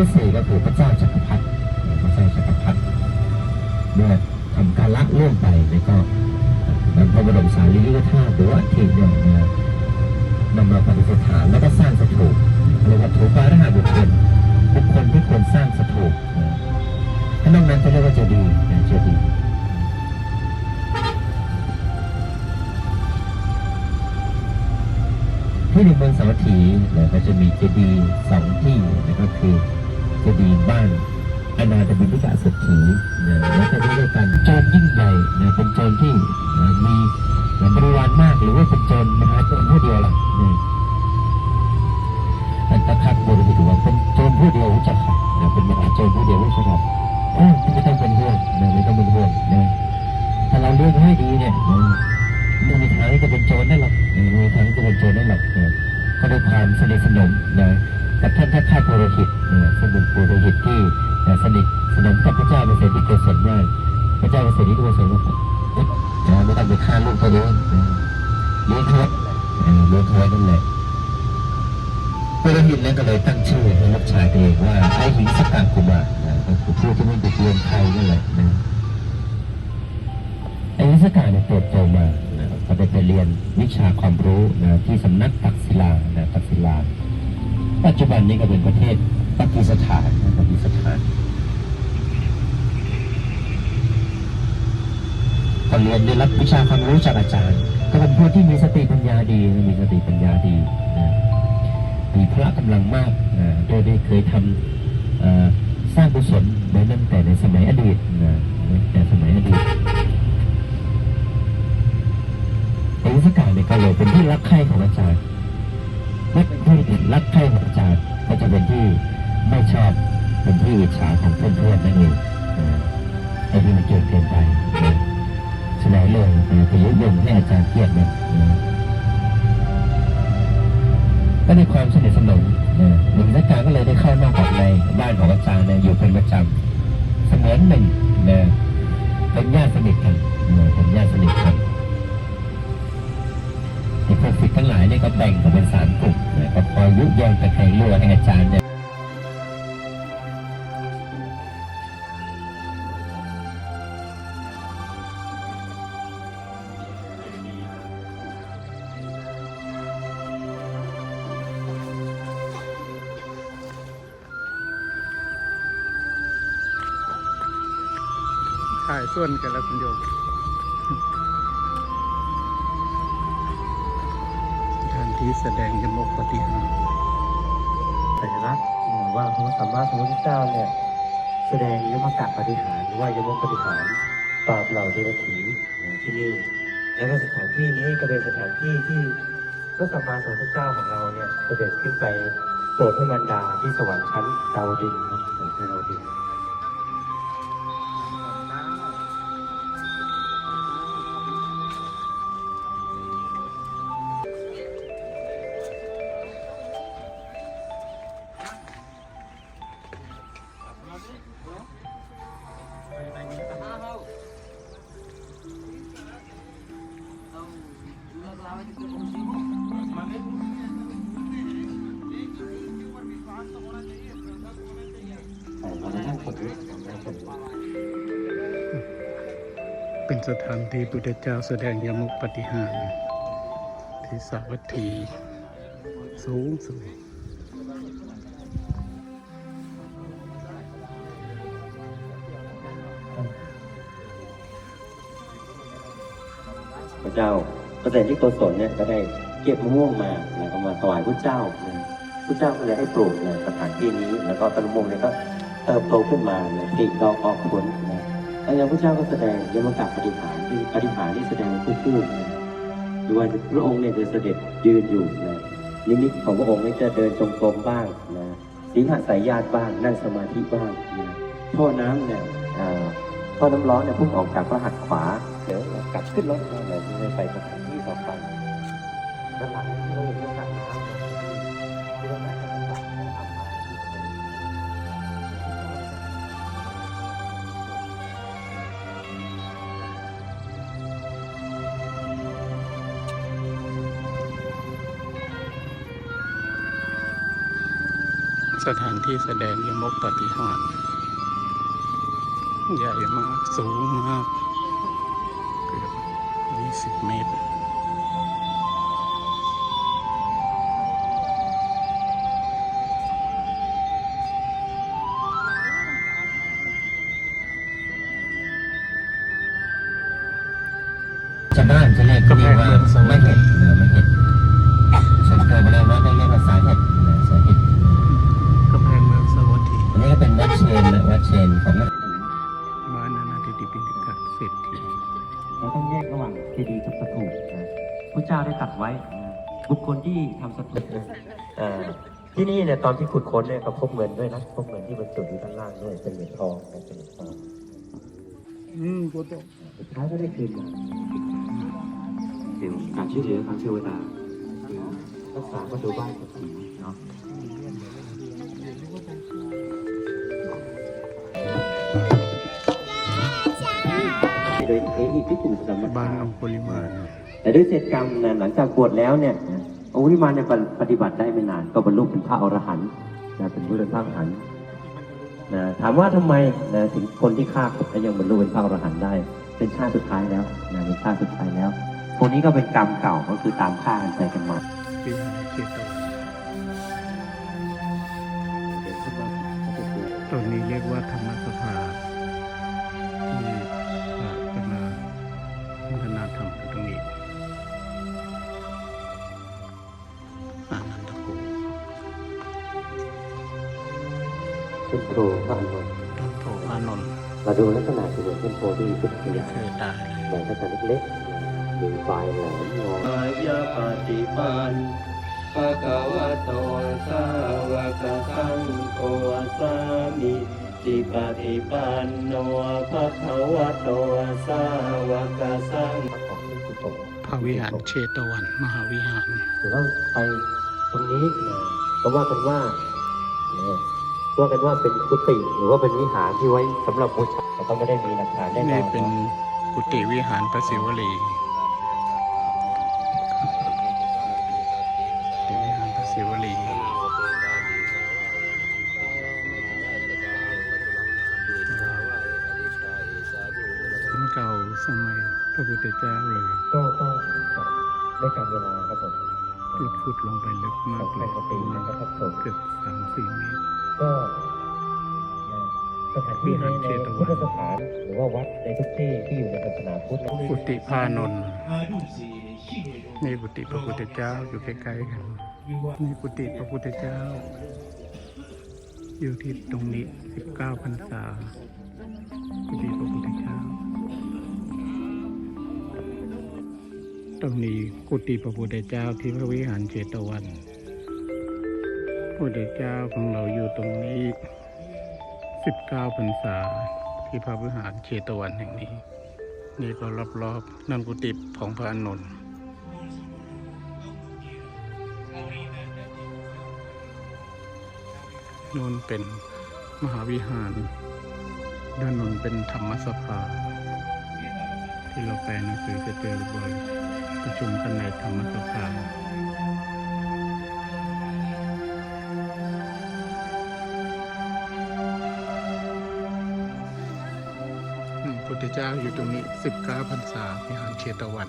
ที่สี่ก็คือพระเจ้าจักรพรรดิพระเจ้าจักรพรรดิเมื่อทำการละเลื่อนไปแล้วก็นำพระบรมสารีริกธาตุหรือว่าอัฐิเนี่ยนนำมาปฏิสถานแล้วก็สร้างสถูปเรียกว่าถูปาระหะบุคคลบุคคลที่ควรสร้างสถูปนะถ้านอกนั้นจะเรียกว่าเจดีย์นะเจดีย์ที่ในเมืองสาวัตถีเนี่ยก็จะมีเจดีย์สองที่นะก็คือ จะดีบ้านอนาถบิณฑิกาเศรษฐีนะแล้วก็ที่เรียกันโจรยิ่งใหญ่นะเป็นโจรที่มีบริวารมากหรือว่าเป็นโจรมหาโจรผู้เดียวล่ะนะอันตะคัดบริสุทธิ์ว่าเป็นโจรผู้เดียวรู้จักค่ะนะเป็นมหาโจรผู้เดียวรู้จักค่ะโอ้ไม่ต้องเป็นห่วงนะไม่ต้องเป็นห่วงนะถ้าเราเลี้ยงให้ดีเนี่ยนะไม่มีทางที่จะเป็นโจรได้หรอกเออไม่มีทางที่จะเป็นโจรได้หรอกเออก็ด้วยความสนิทสนมนะ กับท่านท่านข้าปุโรหิตเออซึ่งเป็นปุโรหิตที่สนิทสนมกับพระเจ้าเปรตที่โกศลมากพระเจ้าเปรตที่โกศลมากนะไม่ต้องไปฆ่าลูกตัวเองเลี้ยงเขาไว้เลี้ยงเขาไว้นั่นแหละปุโรหิตนั้นก็เลยตั้งชื่อให้ลูกชายตัวเองว่าไอหิงสกังกุมารก็คือผู้ที่ไม่บิดเบือนใครนั่นแหละไอ้วิศการเนี่ยเติบโตมาก็ได้ไปเรียนวิชาความรู้นะที่สำนักตักศิลานะตักศิลา ปัจจุบันนี้ก็เป็นประเทศปากีสถานปากีสถานก็เรียนได้รับวิชาความรู้จากอาจารย์ ก็เป็นผู้ที่มีสติปัญญาดีมีสติปัญญาดีนะมีพละกำลังมากนะโดยได้เคยทำเอ่อสร้างกุศลไว้ตั้งแต่ในสมัยอดีตนะแต่สมัยอดีตเอกสการเนี่ยก็เลยเป็นที่รักใคร่ของอาจารย์ และที่รักใคร่อาจารย์ก็จะเป็นที่ไม่ชอบเป็นที่อิจฉาของเพื่อนๆนั่นเองไอ้ที่มันเกินเกินไปฉะนั้นเลยนะไปยุยงให้อาจารย์เครียดเนี่ยก็ในความสนิทสนมนะเอกสการก็เลยได้เข้ามาออกในบ้านของอาจารย์เนี่ยอยู่เป็นประจำเสมือนหนึ่งเนะเป็นญาติสนิทกันเป็นญาติสนิทกัน พวกศิษย์ทั้งหลายเนี่ยก็แบ่งออกเป็นสามกลุ่มนะก็คอยยุยงตะใครรั่วให้อาจารย์เนี่ยถ่ายส่วนกันแล้วคุณโยม ที่แสดงยมกปฏิหารย์สัญลักษณ์ว่าพระสัมมาสัมพุทธเจ้าเนี่ยแสดงยมกะปฏิหารหรือว่ายมกปฏิหารปราบเหล่าเดรัจฉีที่นี่แล้วก็สถานที่นี้ก็เป็นสถานที่ที่พระสัมมาสัมพุทธเจ้าของเราเนี่ยเสด็จขึ้นไปโปรดพระมารดาที่สวรรค์ชั้นดาวดึงส์เนะดาวดึง เป็นสถานที่พุทธเจ้าแสดงยมกปฏิหาร ที่สาวัตถีสูงสูงพระเจ้าพระเจ้าที่โกศลเนี่ยก็ได้เก็บมะม่วงมาแล้วก็มาถวายพระเจ้าพระเจ้าก็เลยให้ปลูกในสถานที่นี้ แล้วก็ต้นมะม่วงเนี่ยก็เติบโตขึ้นมาเนี่ยผลิดอกออกผล นะแล้วยังพระเจ้าก็แสดงยมกะปฏิหารย์ที่ปฏิหารที่แสดงคู่คู่ๆนะหรือว่าพระองค์เนี่ยจะเสด็จยืนอยู่นะนิมิตของพระองค์เนี่ยจะเดินจงกรมบ้างนะสีหสายญาติบ้างนั่งสมาธิบ้างนะท่อน้ำเนี่ยท่อน้ำร้อนเนี่ยพุ่งออกจากพระหัตถ์ขวาเดี๋ยวกลับขึ้นรถเลยไปสถานที่ต่อไปด้านหลัง สถานที่แสดงยมกปฏิหารใหญ่มากสูงมากเกือบ 20 เมตรชาวบ้านจะเรียกที่นี่ว่าไม่เห็ดเน นนี้ก็เป็นวัดเชนนะวัดเชนของวัดบ้านนานาธิติปิฎกเศรษฐีเราต้องแยกระหว่างเจดีย์กับสถูปนะพระเจ้าได้ตรัดไว้นะบุคคลที่ทำสถูปนะอ่าที่นี่เนี่ยตอนที่ขุดค้นเนี่ยเขาพบเงินด้วยนะพบเงินที่บรรจุอยู่ด้านล่างด้วยเป็นเหรียญทองนะเป็นเหรียญทองอืมกูตสุดท้ายก็ได้คืนมาเดี๋ยวการช่วยเหลือทางเทวดาคือรักษาประตูบ้านกับผีเนาะ ดยเอหิพิจุสมบ้าบานนองคุลิมานแต่ด้วยเศษกรรมนะหลังจากบวชแล้วเนี่ยนะองค์ที่มาในยปฏิบัติได้ไม่นาน ก็บรรลุเป็นพระอรหันต์นะเป็นผู้เป็นพระอรหันต์นะถามว่าทำไมนะถึงคนที่ฆ่าคนแล้วยังบรรลุเป็นพระอรหันต์ได้ เป็นชาติสุดท้ายแล้วนะเป็นชาติสุดท้ายแล้วพวกนี้ก็เป็นกรรมเก่าก็คือตามฆ่ากันไปกันมาวิหารเชตวันตรงนี้เรียกว่าธรรมสภา โพพระอานนท์ต้นโพอานนท์มาดูลักษณะที่เหมือนเป็นโพที่เป็นขไม่ยายเคยได้เลยเหมือนลักษณะเล็กๆมีปลายแหลมงออายะปฏิปันภะคะวะโตสาวกสังโฆสามิจิปฏิปันโนภะคะวะโตสาวกสังของที่กุศลพระวิหารเชตวัน มหาวิหารหรือว่าไปตรงนี้นะก็ว่ากันว่านะ ว่ากันว่าเป็นกุฏิหรือว่าเป็นวิหารที่ไว้สำหรับบูชาแต่ก็ไม่ได้มีหลักฐานแน่นนี่อนเป็นกุฏิวิหารพระศิวลีเป็นวิหารพระศิวลีมันเก่าสมัยพระพุทธเจ้าเลยก็ก็ได้การเวลาครับผมลุดขุดลงไปลึกมากเลยสองพันกว่าปีนะครับผมเกือบสามสี่เมตร ก็สถานที่ในในพุทธสถานหรือว่าวัดในทุกที่ที่อยู่ในศาสนาพุทธกุฏิพานนท์นี่กุฏิพระพุทธเจ้าอยู่ใกล้ๆกันนี่กุฏิพระพุทธเจ้า อยู่ที่ตรงนี้สิบเก้าพรรษากุฏิพระพุทธเจ้า ตรงนี้กุฏิพระพุทธเจ้าที่พระวิหารเจตวัน พุทธเจ้าของเราอยู่ตรงนี้สิบเก้าพรรษาที่พระวิหารเจตวันแห่งนี้ นี่ก็รอบๆนั่นกุฏิของพระอนนท์นู่นเป็นมหาวิหาร ด้านนนเป็นธรรมสภา ที่เราแปลหนังสือจะเจอบ่อยประชุมกันในธรรมสภา เจ้าอยู่ตรงนี้ 19พรรษาวิหารเชตวัน